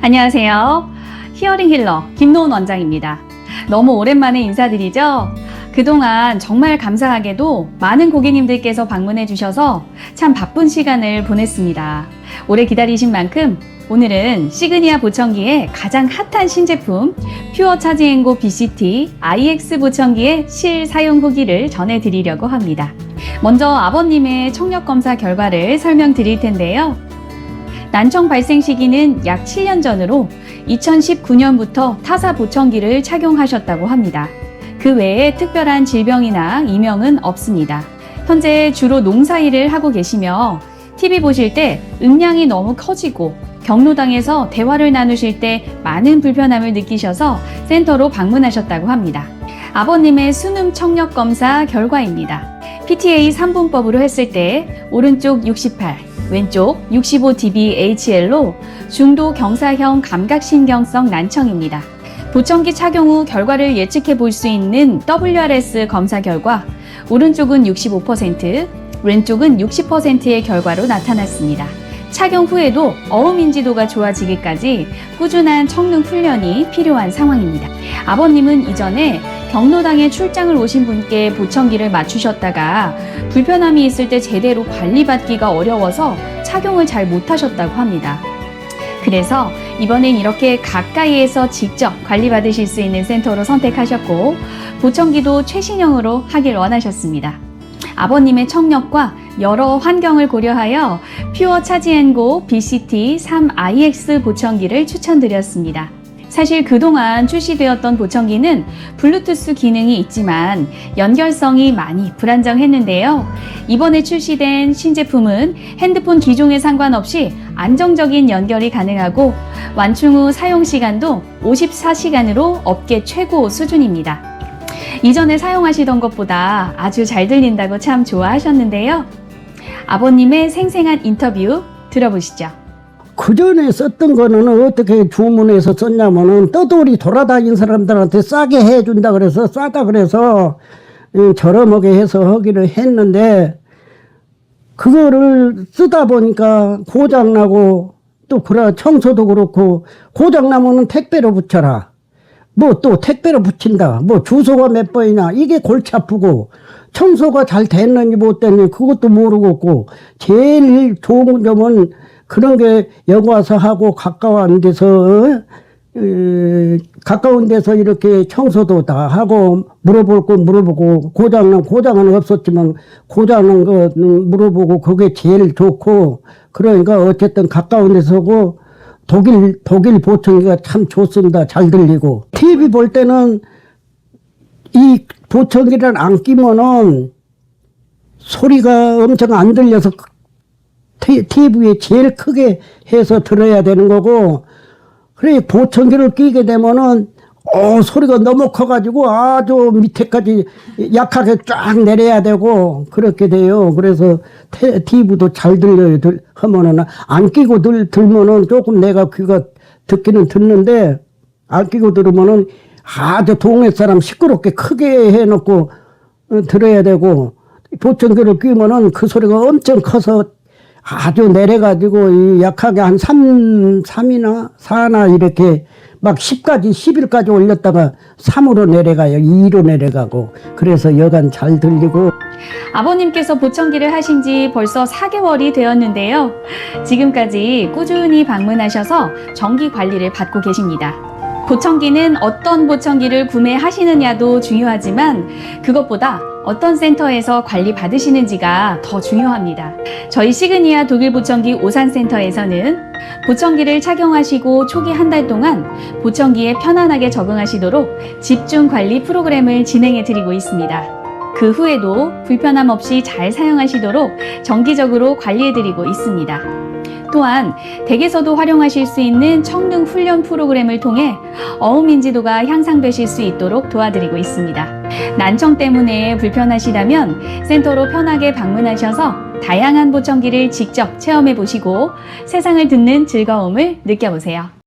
안녕하세요. 히어링 힐러 김노은 원장입니다. 너무 오랜만에 인사드리죠? 그동안 정말 감사하게도 많은 고객님들께서 방문해 주셔서 참 바쁜 시간을 보냈습니다. 오래 기다리신 만큼 오늘은 시그니아 보청기의 가장 핫한 신제품 퓨어 차지앤고 BCT IX 보청기의 실사용 후기를 전해드리려고 합니다. 먼저 아버님의 청력 검사 결과를 설명드릴 텐데요. 난청 발생 시기는 약 7년 전으로 2019년부터 타사 보청기를 착용하셨다고 합니다. 그 외에 특별한 질병이나 이명은 없습니다. 현재 주로 농사 일을 하고 계시며 TV 보실 때 음량이 너무 커지고 경로당에서 대화를 나누실 때 많은 불편함을 느끼셔서 센터로 방문하셨다고 합니다. 아버님의 수능 청력 검사 결과입니다. PTA 3분법으로 했을 때 오른쪽 68, 왼쪽 65 dBHL로 중도 경사형 감각신경성 난청입니다. 보청기 착용 후 결과를 예측해 볼 수 있는 WRS 검사 결과 오른쪽은 65%, 왼쪽은 60%의 결과로 나타났습니다. 착용 후에도 어음 인지도가 좋아지기까지 꾸준한 청능 훈련이 필요한 상황입니다. 아버님은 이전에 경로당에 출장을 오신 분께 보청기를 맞추셨다가 불편함이 있을 때 제대로 관리받기가 어려워서 착용을 잘 못하셨다고 합니다. 그래서 이번엔 이렇게 가까이에서 직접 관리받으실 수 있는 센터로 선택하셨고 보청기도 최신형으로 하길 원하셨습니다. 아버님의 청력과 여러 환경을 고려하여 퓨어 차지앤고 BCT 3IX 보청기를 추천드렸습니다. 사실 그동안 출시되었던 보청기는 블루투스 기능이 있지만 연결성이 많이 불안정했는데요. 이번에 출시된 신제품은 핸드폰 기종에 상관없이 안정적인 연결이 가능하고 완충 후 사용 시간도 54시간으로 업계 최고 수준입니다. 이전에 사용하시던 것보다 아주 잘 들린다고 참 좋아하셨는데요. 아버님의 생생한 인터뷰 들어보시죠. 그 전에 썼던 거는 어떻게 주문해서 썼냐면은 떠돌이 돌아다닌 사람들한테 싸게 해준다 그래서 싸다 그래서 음, 저렴하게 해서 하기를 했는데 그거를 쓰다 보니까 고장나고 또 그래 청소도 그렇고 고장나면은 택배로 붙여라. 뭐 또 택배로 붙인다. 뭐 주소가 몇 번이나 이게 골치 아프고 청소가 잘 됐는지 못 됐는지 그것도 모르겠고 제일 좋은 점은 그런 게 여기 와서 하고 가까운 데서 에, 가까운 데서 이렇게 청소도 다 하고 물어볼 거 물어보고 고장난 고장은 없었지만 고장난 거 물어보고 그게 제일 좋고 그러니까 어쨌든 가까운 데서 고 독일 독일 보청기가 참 좋습니다. 잘 들리고. TV 볼 때는 이 보청기를 안 끼면은 소리가 엄청 안 들려서 TV에 제일 크게 해서 들어야 되는 거고, 그래, 보청기를 끼게 되면은, 어, 소리가 너무 커가지고 아주 밑에까지 약하게 쫙 내려야 되고, 그렇게 돼요. 그래서 TV도 잘 들려요. 들, 하면은, 안 끼고 들, 들면은 조금 내가 귀가 듣기는 듣는데, 안 끼고 들으면은 아주 동네 사람 시끄럽게 크게 해놓고 어, 들어야 되고, 보청기를 끼면은 그 소리가 엄청 커서 아주 내려가지고 이 약하게 한 3, 3이나 4나 이렇게 막 10까지, 10일까지 올렸다가 3으로 내려가요. 2로 내려가고. 그래서 여간 잘 들리고. 아버님께서 보청기를 하신 지 벌써 4개월이 되었는데요. 지금까지 꾸준히 방문하셔서 정기 관리를 받고 계십니다. 보청기는 어떤 보청기를 구매하시느냐도 중요하지만 그것보다 어떤 센터에서 관리 받으시는지가 더 중요합니다. 저희 시그니아 독일 보청기 오산 센터에서는 보청기를 착용하시고 초기 한 달 동안 보청기에 편안하게 적응하시도록 집중 관리 프로그램을 진행해 드리고 있습니다. 그 후에도 불편함 없이 잘 사용하시도록 정기적으로 관리해 드리고 있습니다. 또한 댁에서도 활용하실 수 있는 청능 훈련 프로그램을 통해 어음 인지도가 향상되실 수 있도록 도와드리고 있습니다. 난청 때문에 불편하시다면 센터로 편하게 방문하셔서 다양한 보청기를 직접 체험해 보시고 세상을 듣는 즐거움을 느껴보세요.